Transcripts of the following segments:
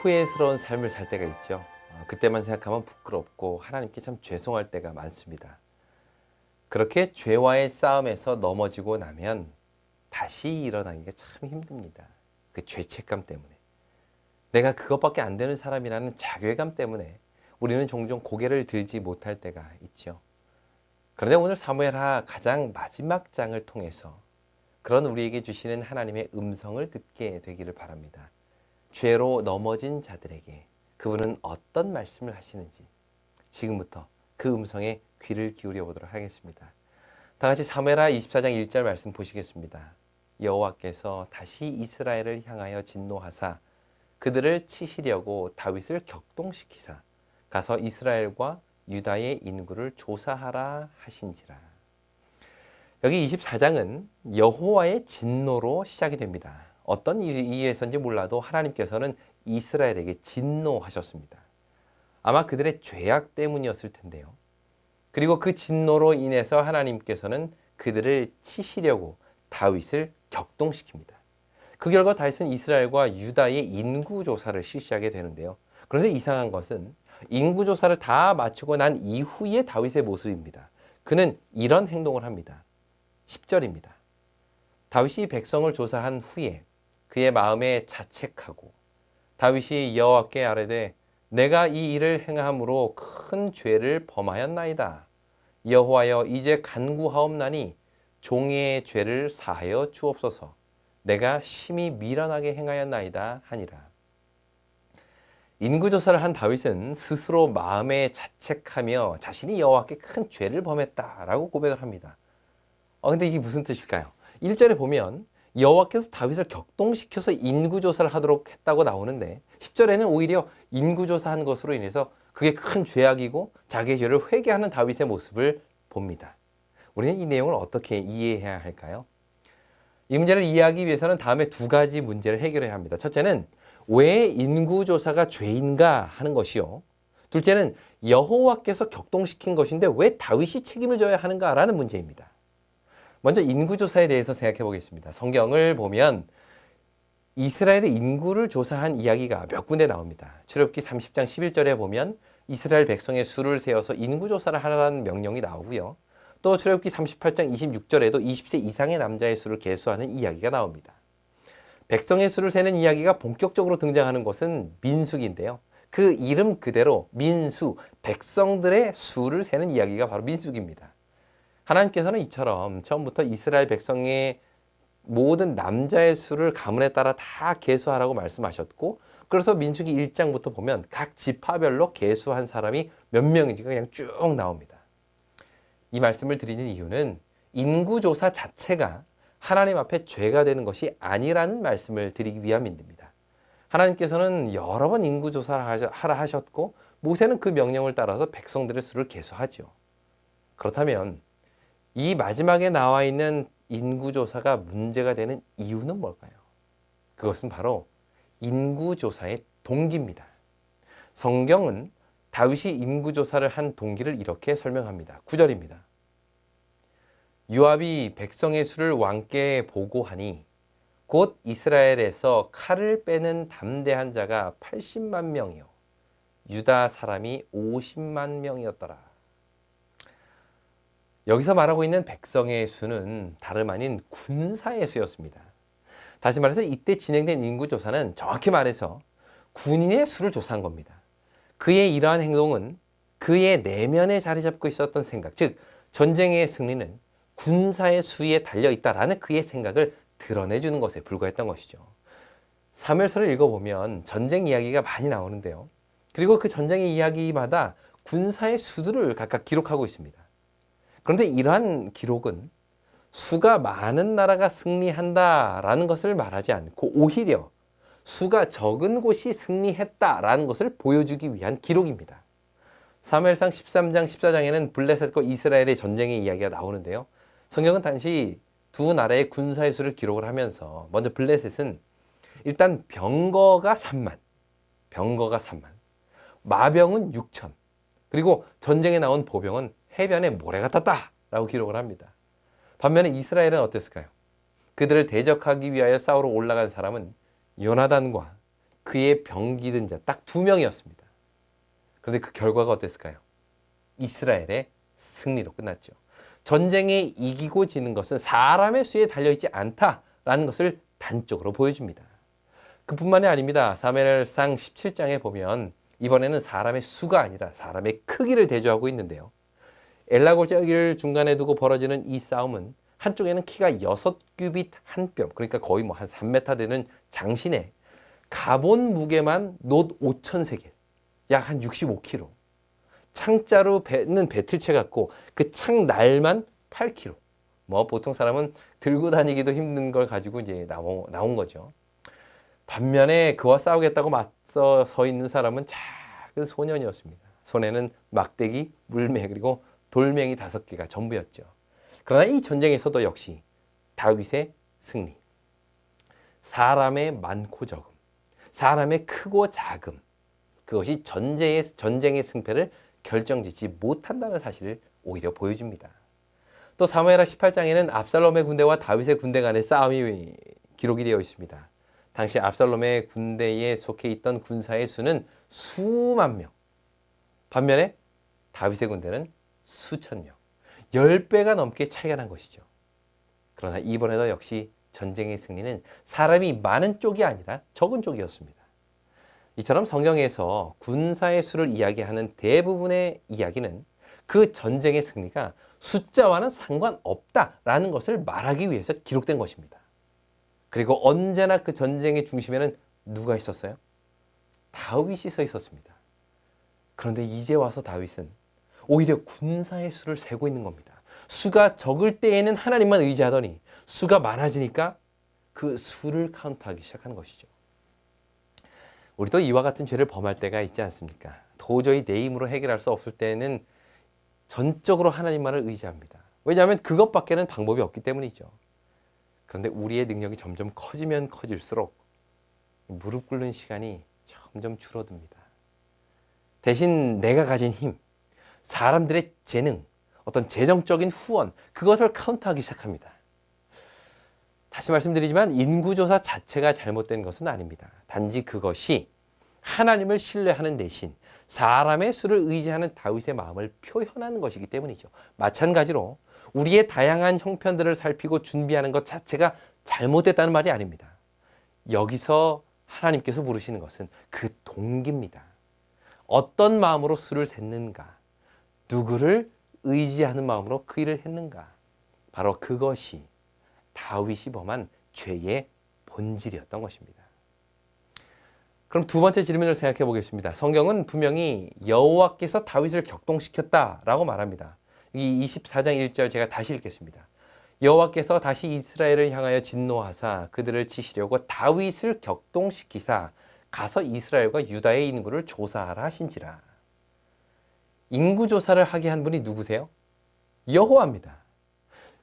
후회스러운 삶을 살 때가 있죠. 어, 그때만 생각하면 부끄럽고 하나님께 참 죄송할 때가 많습니다. 그렇게 죄와의 싸움에서 넘어지고 나면 다시 일어나기가 참 힘듭니다. 그 죄책감 때문에. 내가 그것밖에 안 되는 사람이라는 자괴감 때문에 우리는 종종 고개를 들지 못할 때가 있죠. 그런데 오늘 사무엘하 가장 마지막 장을 통해서 그런 우리에게 주시는 하나님의 음성을 듣게 되기를 바랍니다. 죄로 넘어진 자들에게 그분은 어떤 말씀을 하시는지 지금부터 그 음성에 귀를 기울여 보도록 하겠습니다. 다 같이 사무엘하 24장 1절 말씀 보시겠습니다. 여호와께서 다시 이스라엘을 향하여 진노하사 그들을 치시려고 다윗을 격동시키사 가서 이스라엘과 유다의 인구를 조사하라 하신지라. 여기 24장은 여호와의 진노로 시작이 됩니다. 어떤 이유에서인지 몰라도 하나님께서는 이스라엘에게 진노하셨습니다. 아마 그들의 죄악 때문이었을 텐데요. 그리고 그 진노로 인해서 하나님께서는 그들을 치시려고 다윗을 격동시킵니다. 그 결과 다윗은 이스라엘과 유다의 인구 조사를 실시하게 되는데요. 그런데 이상한 것은 인구 조사를 다 마치고 난 이후의 다윗의 모습입니다. 그는 이런 행동을 합니다. 10절입니다. 다윗이 백성을 조사한 후에 그의 마음에 자책하고 다윗이 여호와께 아뢰되 내가 이 일을 행함으로 큰 죄를 범하였나이다. 여호와여 이제 간구하옵나니 종의 죄를 사하여 주옵소서. 내가 심히 미련하게 행하였나이다 하니라. 인구 조사를 한 다윗은 스스로 마음에 자책하며 자신이 여호와께 큰 죄를 범했다라고 고백을 합니다. 어, 근데 이게 무슨 뜻일까요? 1절에 보면 여호와께서 다윗을 격동시켜서 인구조사를 하도록 했다고 나오는데 10절에는 오히려 인구조사한 것으로 인해서 그게 큰 죄악이고 자기의 죄를 회개하는 다윗의 모습을 봅니다. 우리는 이 내용을 어떻게 이해해야 할까요? 이 문제를 이해하기 위해서는 다음에 두 가지 문제를 해결해야 합니다. 첫째는 왜 인구조사가 죄인가 하는 것이요. 둘째는 여호와께서 격동시킨 것인데 왜 다윗이 책임을 져야 하는가라는 문제입니다. 먼저 인구조사에 대해서 생각해 보겠습니다. 성경을 보면 이스라엘의 인구를 조사한 이야기가 몇 군데 나옵니다. 출애굽기 30장 11절에 보면 이스라엘 백성의 수를 세어서 인구조사를 하라는 명령이 나오고요. 또 출애굽기 38장 26절에도 20세 이상의 남자의 수를 계수하는 이야기가 나옵니다. 백성의 수를 세는 이야기가 본격적으로 등장하는 것은 민숙인데요. 그 이름 그대로 민수, 백성들의 수를 세는 이야기가 바로 민숙입니다. 하나님께서는 이처럼 처음부터 이스라엘 백성의 모든 남자의 수를 가문에 따라 다 계수하라고 말씀하셨고 그래서 민수기 1장부터 보면 각 지파별로 계수한 사람이 몇 명인지가 그냥 쭉 나옵니다. 이 말씀을 드리는 이유는 인구조사 자체가 하나님 앞에 죄가 되는 것이 아니라는 말씀을 드리기 위함입니다. 하나님께서는 여러 번 인구조사를 하라 하셨고 모세는 그 명령을 따라서 백성들의 수를 계수하죠. 그렇다면 이 마지막에 나와 있는 인구조사가 문제가 되는 이유는 뭘까요? 그것은 바로 인구조사의 동기입니다. 성경은 다윗이 인구조사를 한 동기를 이렇게 설명합니다. 9절입니다. 유압이 백성의 수를 왕께 보고하니 곧 이스라엘에서 칼을 빼는 담대한 자가 80만 명이요 유다 사람이 50만 명이었더라. 여기서 말하고 있는 백성의 수는 다름 아닌 군사의 수였습니다. 다시 말해서 이때 진행된 인구조사는 정확히 말해서 군인의 수를 조사한 겁니다. 그의 이러한 행동은 그의 내면에 자리 잡고 있었던 생각, 즉 전쟁의 승리는 군사의 수위에 달려 있다라는 그의 생각을 드러내주는 것에 불과했던 것이죠. 사무엘서를 읽어보면 전쟁 이야기가 많이 나오는데요. 그리고 그 전쟁의 이야기마다 군사의 수들을 각각 기록하고 있습니다. 그런데 이러한 기록은 수가 많은 나라가 승리한다라는 것을 말하지 않고 오히려 수가 적은 곳이 승리했다라는 것을 보여주기 위한 기록입니다. 사무엘상 13장 14장에는 블레셋과 이스라엘의 전쟁의 이야기가 나오는데요. 성경은 당시 두 나라의 군사의 수를 기록을 하면서 먼저 블레셋은 일단 병거가 3만, 병거가 3만, 마병은 6천, 그리고 전쟁에 나온 보병은 해변에 모래가 탔다라고 기록을 합니다. 반면에 이스라엘은 어땠을까요? 그들을 대적하기 위하여 싸우러 올라간 사람은 요나단과 그의 병기든 자 딱 두 명이었습니다. 그런데 그 결과가 어땠을까요? 이스라엘의 승리로 끝났죠. 전쟁에 이기고 지는 것은 사람의 수에 달려있지 않다라는 것을 단적으로 보여줍니다. 그뿐만이 아닙니다. 사무엘상 17장에 보면 이번에는 사람의 수가 아니라 사람의 크기를 대조하고 있는데요. 엘라골짜기를 중간에 두고 벌어지는 이 싸움은 한쪽에는 키가 6규빗 한 뼘, 그러니까 거의 뭐한 3m 되는 장신에 가본 무게만 놋 5천 세겔, 약한 65kg. 창자로 뱉는 배틀채 같고 그 창 날만 8kg. 뭐 보통 사람은 들고 다니기도 힘든 걸 가지고 이제 나온, 나온 거죠. 반면에 그와 싸우겠다고 맞서 서 있는 사람은 작은 소년이었습니다. 손에는 막대기, 물매 그리고 돌멩이 다섯 개가 전부였죠. 그러나 이 전쟁에서도 역시 다윗의 승리. 사람의 많고 적음, 사람의 크고 작음, 그것이 전쟁의, 전쟁의 승패를 결정짓지 못한다는 사실을 오히려 보여줍니다. 또 사무엘하 18장에는 압살롬의 군대와 다윗의 군대 간의 싸움이 기록이 되어 있습니다. 당시 압살롬의 군대에 속해 있던 군사의 수는 수만 명. 반면에 다윗의 군대는 수천 명. 10배가 넘게 차이가 난 것이죠. 그러나 이번에도 역시 전쟁의 승리는 사람이 많은 쪽이 아니라 적은 쪽이었습니다. 이처럼 성경에서 군사의 수를 이야기하는 대부분의 이야기는 그 전쟁의 승리가 숫자와는 상관없다라는 것을 말하기 위해서 기록된 것입니다. 그리고 언제나 그 전쟁의 중심에는 누가 있었어요? 다윗이 서 있었습니다. 그런데 이제 와서 다윗은 오히려 군사의 수를 세고 있는 겁니다. 수가 적을 때에는 하나님만 의지하더니 수가 많아지니까 그 수를 카운트하기 시작한 것이죠. 우리도 이와 같은 죄를 범할 때가 있지 않습니까? 도저히 내 힘으로 해결할 수 없을 때는 전적으로 하나님만을 의지합니다. 왜냐하면 그것밖에는 방법이 없기 때문이죠. 그런데 우리의 능력이 점점 커지면 커질수록 무릎 꿇는 시간이 점점 줄어듭니다. 대신 내가 가진 힘, 사람들의 재능, 어떤 재정적인 후원, 그것을 카운트하기 시작합니다. 다시 말씀드리지만 인구조사 자체가 잘못된 것은 아닙니다. 단지 그것이 하나님을 신뢰하는 대신 사람의 수를 의지하는 다윗의 마음을 표현하는 것이기 때문이죠. 마찬가지로 우리의 다양한 형편들을 살피고 준비하는 것 자체가 잘못됐다는 말이 아닙니다. 여기서 하나님께서 물으시는 것은 그 동기입니다. 어떤 마음으로 수를 셌는가? 누구를 의지하는 마음으로 그 일을 했는가? 바로 그것이 다윗이 범한 죄의 본질이었던 것입니다. 그럼 두 번째 질문을 생각해 보겠습니다. 성경은 분명히 여호와께서 다윗을 격동시켰다라고 말합니다. 이 24장 1절 제가 다시 읽겠습니다. 여호와께서 다시 이스라엘을 향하여 진노하사 그들을 치시려고 다윗을 격동시키사 가서 이스라엘과 유다의 인구를 조사하라 하신지라. 인구 조사를 하게 한 분이 누구세요? 여호와입니다.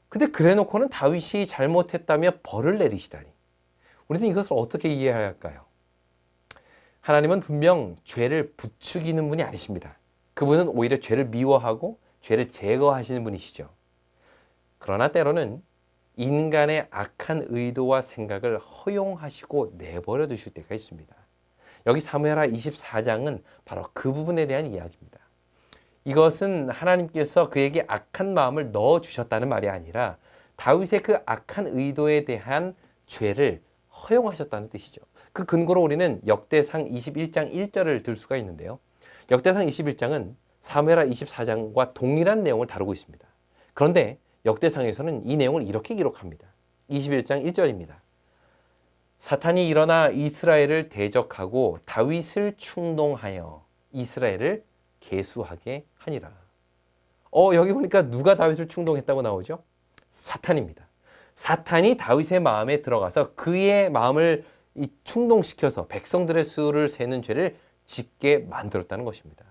근데 그래 놓고는 다윗이 잘못했다며 벌을 내리시다니. 우리는 이것을 어떻게 이해해야 할까요? 하나님은 분명 죄를 부추기는 분이 아니십니다. 그분은 오히려 죄를 미워하고 죄를 제거하시는 분이시죠. 그러나 때로는 인간의 악한 의도와 생각을 허용하시고 내버려 두실 때가 있습니다. 여기 사무엘하 24장은 바로 그 부분에 대한 이야기입니다. 이것은 하나님께서 그에게 악한 마음을 넣어 주셨다는 말이 아니라 다윗의 그 악한 의도에 대한 죄를 허용하셨다는 뜻이죠. 그 근거로 우리는 역대상 21장 1절을 들 수가 있는데요. 역대상 21장은 사무엘하 24장과 동일한 내용을 다루고 있습니다. 그런데 역대상에서는 이 내용을 이렇게 기록합니다. 21장 1절입니다. 사탄이 일어나 이스라엘을 대적하고 다윗을 충동하여 이스라엘을 계수하게 하니라. 어, 여기 보니까 누가 다윗을 충동했다고 나오죠? 사탄입니다. 사탄이 다윗의 마음에 들어가서 그의 마음을 이 충동시켜서 백성들의 수를 세는 죄를 짓게 만들었다는 것입니다.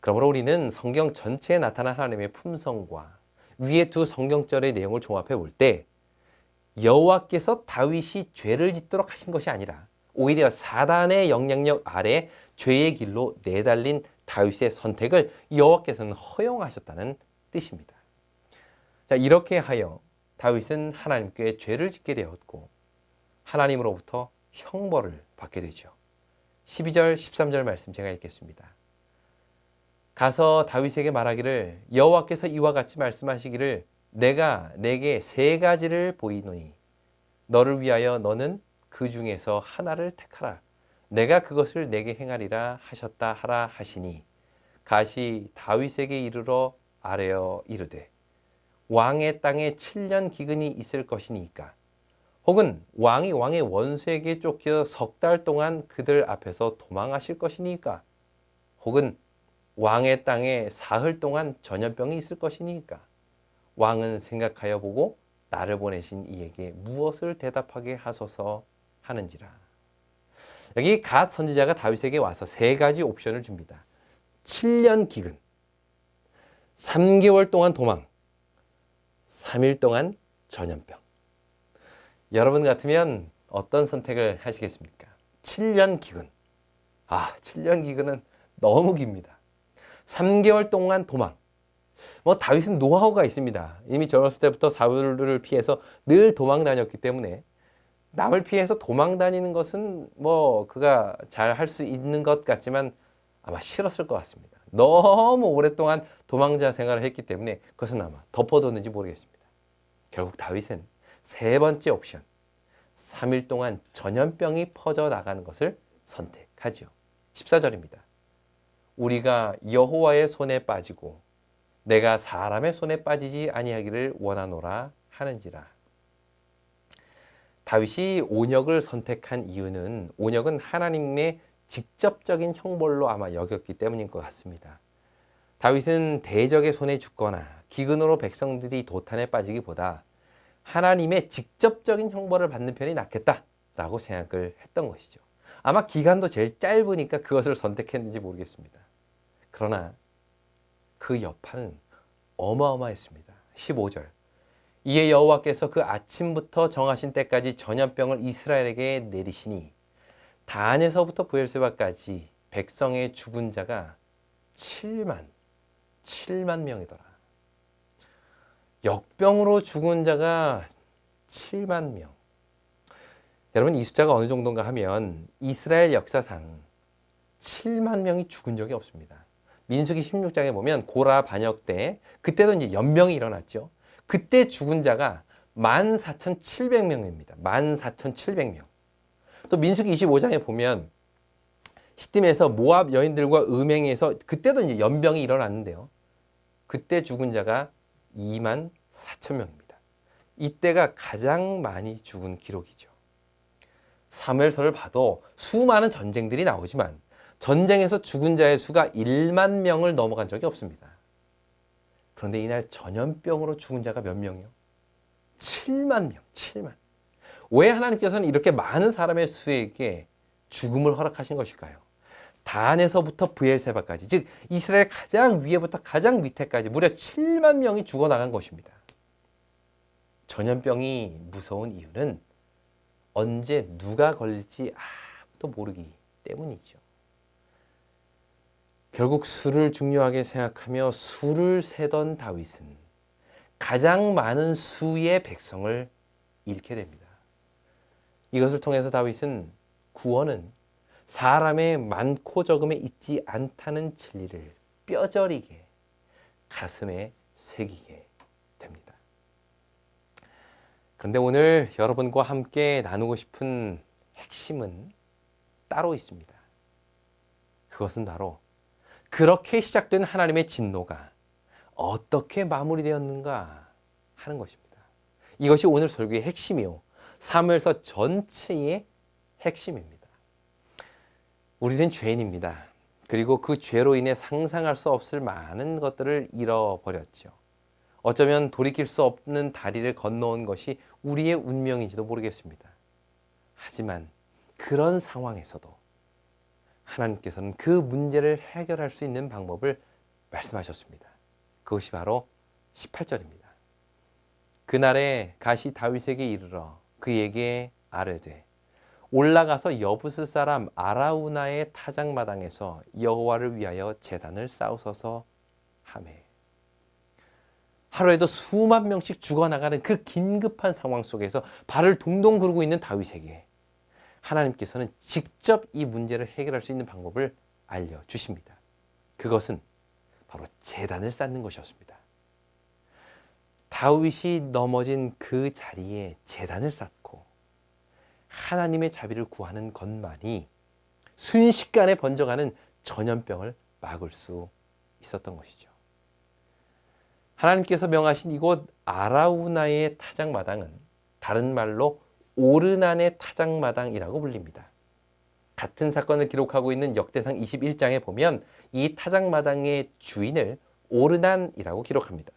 그러므로 우리는 성경 전체에 나타난 하나님의 품성과 위에 두 성경절의 내용을 종합해 볼 때 여호와께서 다윗이 죄를 짓도록 하신 것이 아니라 오히려 사단의 영향력 아래 죄의 길로 내달린 다윗의 선택을 여호와께서는 허용하셨다는 뜻입니다. 자, 이렇게 하여 다윗은 하나님께 죄를 짓게 되었고 하나님으로부터 형벌을 받게 되죠. 12절, 13절 말씀 제가 읽겠습니다. 가서 다윗에게 말하기를 여호와께서 이와 같이 말씀하시기를 내가 내게 세 가지를 보이노니 너를 위하여 너는 그 중에서 하나를 택하라. 내가 그것을 내게 행하리라 하셨다 하라 하시니 가시 다윗에게 이르러 아뢰어 이르되 왕의 땅에 7년 기근이 있을 것이니까. 혹은 왕이 왕의 원수에게 쫓겨 석 달 동안 그들 앞에서 도망하실 것이니까. 혹은 왕의 땅에 사흘 동안 전염병이 있을 것이니까. 왕은 생각하여 보고 나를 보내신 이에게 무엇을 대답하게 하소서 하는지라. 여기 갓 선지자가 다윗에게 와서 세 가지 옵션을 줍니다. 7년 기근, 3개월 동안 도망, 3일 동안 전염병. 여러분 같으면 어떤 선택을 하시겠습니까? 7년 기근. 아, 7년 기근은 너무 깁니다. 3개월 동안 도망. 뭐 다윗은 노하우가 있습니다. 이미 젊었을 때부터 사울을 피해서 늘 도망 다녔기 때문에 남을 피해서 도망 다니는 것은 뭐 그가 잘 할 수 있는 것 같지만 아마 싫었을 것 같습니다. 너무 오랫동안 도망자 생활을 했기 때문에 그것은 아마 덮어뒀는지 모르겠습니다. 결국 다윗은 세 번째 옵션, 3일 동안 전염병이 퍼져 나가는 것을 선택하지요. 14절입니다. 우리가 여호와의 손에 빠지고 내가 사람의 손에 빠지지 아니하기를 원하노라 하는지라. 다윗이 온역을 선택한 이유는 온역은 하나님의 직접적인 형벌로 아마 여겼기 때문인 것 같습니다. 다윗은 대적의 손에 죽거나 기근으로 백성들이 도탄에 빠지기보다 하나님의 직접적인 형벌을 받는 편이 낫겠다라고 생각을 했던 것이죠. 아마 기간도 제일 짧으니까 그것을 선택했는지 모르겠습니다. 그러나 그 여파는 어마어마했습니다. 15절. 이에 여호와께서 그 아침부터 정하신 때까지 전염병을 이스라엘에게 내리시니 단에서부터 부엘세바까지 백성의 죽은 자가 7만 7만 명이더라. 역병으로 죽은 자가 7만 명. 여러분 이 숫자가 어느 정도인가 하면 이스라엘 역사상 7만 명이 죽은 적이 없습니다. 민수기 16장에 보면 고라 반역 때 그때도 이제 연명이 일어났죠. 그때 죽은 자가 14,700명입니다. 14,700명. 또 민수기 25장에 보면 시딤에서 모압 여인들과 음행에서 그때도 이제 연병이 일어났는데요. 그때 죽은 자가 2만 4천 명입니다. 이때가 가장 많이 죽은 기록이죠. 사무엘서를 봐도 수많은 전쟁들이 나오지만 전쟁에서 죽은 자의 수가 1만 명을 넘어간 적이 없습니다. 그런데 이날 전염병으로 죽은 자가 몇 명이요? 7만 명, 7만. 왜 하나님께서는 이렇게 많은 사람의 수에게 죽음을 허락하신 것일까요? 단에서부터 부엘세바까지, 즉 이스라엘 가장 위에부터 가장 밑에까지 무려 7만 명이 죽어나간 것입니다. 전염병이 무서운 이유는 언제 누가 걸릴지 아무도 모르기 때문이죠. 결국 수를 중요하게 생각하며 수를 세던 다윗은 가장 많은 수의 백성을 잃게 됩니다. 이것을 통해서 다윗은 구원은 사람의 많고 적음에 있지 않다는 진리를 뼈저리게 가슴에 새기게 됩니다. 그런데 오늘 여러분과 함께 나누고 싶은 핵심은 따로 있습니다. 그것은 바로 그렇게 시작된 하나님의 진노가 어떻게 마무리되었는가 하는 것입니다. 이것이 오늘 설교의 핵심이요. 사무엘서 전체의 핵심입니다. 우리는 죄인입니다. 그리고 그 죄로 인해 상상할 수 없을 많은 것들을 잃어버렸죠. 어쩌면 돌이킬 수 없는 다리를 건너온 것이 우리의 운명인지도 모르겠습니다. 하지만 그런 상황에서도 하나님께서는 그 문제를 해결할 수 있는 방법을 말씀하셨습니다. 그것이 바로 18절입니다. 그날에 가시 다윗에게 이르러 그에게 아뢰되 올라가서 여부스 사람 아라우나의 타작 마당에서 여호와를 위하여 제단을 쌓으소서 하매 하루에도 수만 명씩 죽어나가는 그 긴급한 상황 속에서 발을 동동 구르고 있는 다윗에게 하나님께서는 직접 이 문제를 해결할 수 있는 방법을 알려주십니다. 그것은 바로 재단을 쌓는 것이었습니다. 다윗이 넘어진 그 자리에 재단을 쌓고 하나님의 자비를 구하는 것만이 순식간에 번져가는 전염병을 막을 수 있었던 것이죠. 하나님께서 명하신 이곳 아라우나의 타작마당은 다른 말로 오르난의 타작마당이라고 불립니다. 같은 사건을 기록하고 있는 역대상 21장에 보면 이 타작마당의 주인을 오르난이라고 기록합니다.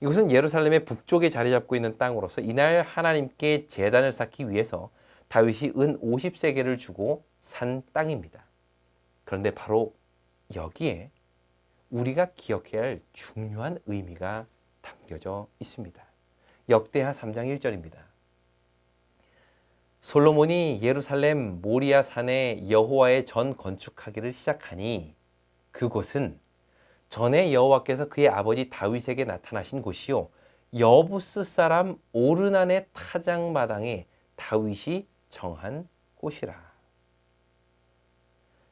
이곳은 예루살렘의 북쪽에 자리 잡고 있는 땅으로서 이날 하나님께 제단을 쌓기 위해서 다윗이 은 50세계를 주고 산 땅입니다. 그런데 바로 여기에 우리가 기억해야 할 중요한 의미가 담겨져 있습니다. 역대하 3장 1절입니다. 솔로몬이 예루살렘 모리아 산에 여호와의 전 건축하기를 시작하니 그곳은 전에 여호와께서 그의 아버지 다윗에게 나타나신 곳이요 여부스 사람 오르난의 타작마당에 다윗이 정한 곳이라.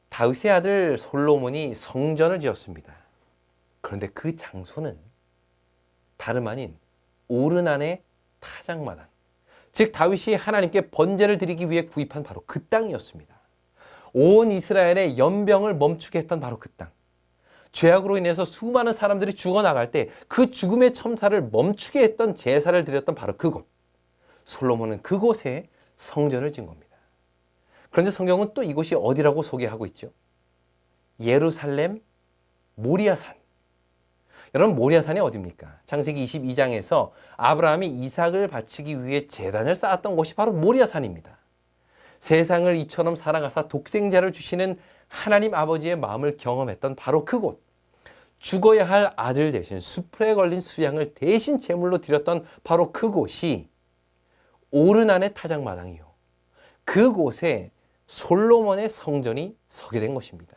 다윗의 아들 솔로몬이 성전을 지었습니다. 그런데 그 장소는 다름 아닌 오르난의 타작마당. 즉 다윗이 하나님께 번제를 드리기 위해 구입한 바로 그 땅이었습니다. 온 이스라엘의 연병을 멈추게 했던 바로 그 땅. 죄악으로 인해서 수많은 사람들이 죽어나갈 때 그 죽음의 첨사를 멈추게 했던 제사를 드렸던 바로 그곳. 솔로몬은 그곳에 성전을 지은 겁니다. 그런데 성경은 또 이곳이 어디라고 소개하고 있죠? 예루살렘 모리아산. 여러분 모리아산이 어디입니까? 창세기 22장에서 아브라함이 이삭을 바치기 위해 제단을 쌓았던 곳이 바로 모리아산입니다. 세상을 이처럼 살아가사 독생자를 주시는 하나님 아버지의 마음을 경험했던 바로 그곳. 죽어야 할 아들 대신 수풀에 걸린 수양을 대신 제물로 드렸던 바로 그곳이 오르난의 타작마당이요. 그곳에 솔로몬의 성전이 서게 된 것입니다.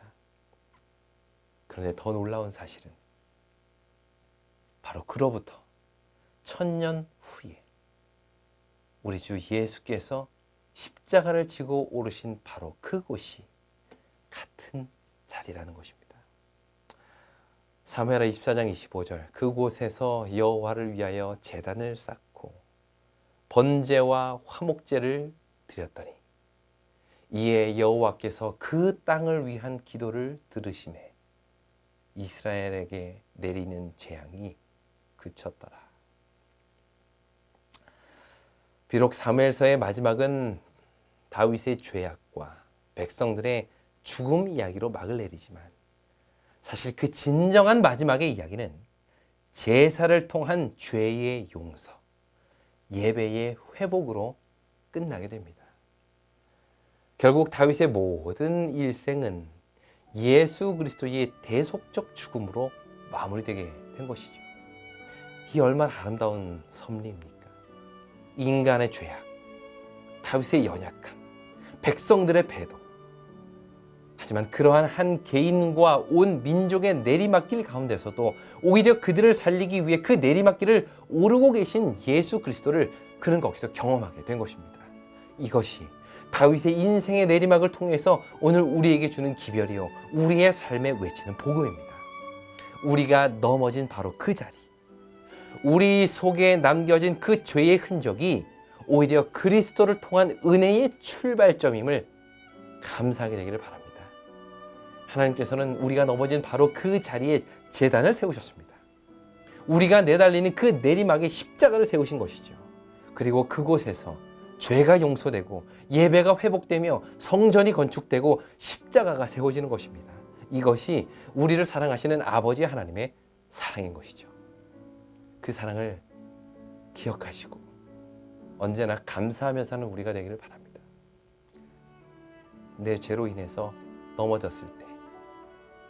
그런데 더 놀라운 사실은 바로 그로부터 천년 후에 우리 주 예수께서 십자가를 지고 오르신 바로 그곳이 같은 자리라는 것입니다. 사무엘하 24장 25절 그곳에서 여호와를 위하여 제단을 쌓고 번제와 화목제를 드렸더니 이에 여호와께서 그 땅을 위한 기도를 들으심에 이스라엘에게 내리는 재앙이 그쳤더라. 비록 사무엘서의 마지막은 다윗의 죄악과 백성들의 죽음 이야기로 막을 내리지만 사실 그 진정한 마지막의 이야기는 제사를 통한 죄의 용서, 예배의 회복으로 끝나게 됩니다. 결국 다윗의 모든 일생은 예수 그리스도의 대속적 죽음으로 마무리되게 된 것이죠. 이 얼마나 아름다운 섭리입니까? 인간의 죄악, 다윗의 연약함, 백성들의 배도. 하지만 그러한 한 개인과 온 민족의 내리막길 가운데서도 오히려 그들을 살리기 위해 그 내리막길을 오르고 계신 예수 그리스도를 그는 거기서 경험하게 된 것입니다. 이것이 다윗의 인생의 내리막을 통해서 오늘 우리에게 주는 기별이요. 우리의 삶에 외치는 복음입니다. 우리가 넘어진 바로 그 자리. 우리 속에 남겨진 그 죄의 흔적이 오히려 그리스도를 통한 은혜의 출발점임을 감사하게 되기를 바랍니다. 하나님께서는 우리가 넘어진 바로 그 자리에 재단을 세우셨습니다. 우리가 내달리는 그 내리막에 십자가를 세우신 것이죠. 그리고 그곳에서 죄가 용서되고 예배가 회복되며 성전이 건축되고 십자가가 세워지는 것입니다. 이것이 우리를 사랑하시는 아버지 하나님의 사랑인 것이죠. 그 사랑을 기억하시고 언제나 감사하며 사는 우리가 되기를 바랍니다. 내 죄로 인해서 넘어졌을 때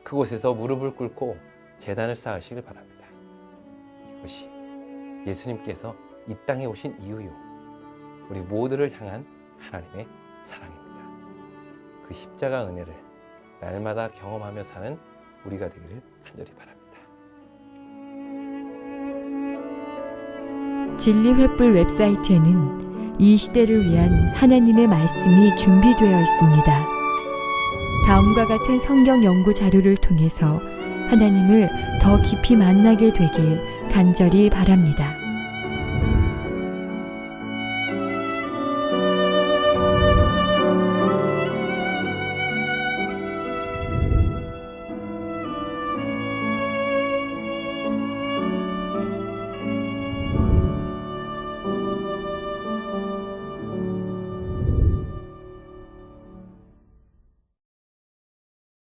그곳에서 무릎을 꿇고 재단을 쌓으시길 바랍니다. 이것이 예수님께서 이 땅에 오신 이유요. 우리 모두를 향한 하나님의 사랑입니다. 그 십자가 은혜를 날마다 경험하며 사는 우리가 되기를 간절히 바랍니다. 진리 횃불 웹사이트에는 이 시대를 위한 하나님의 말씀이 준비되어 있습니다. 다음과 같은 성경 연구 자료를 통해서 하나님을 더 깊이 만나게 되길 간절히 바랍니다.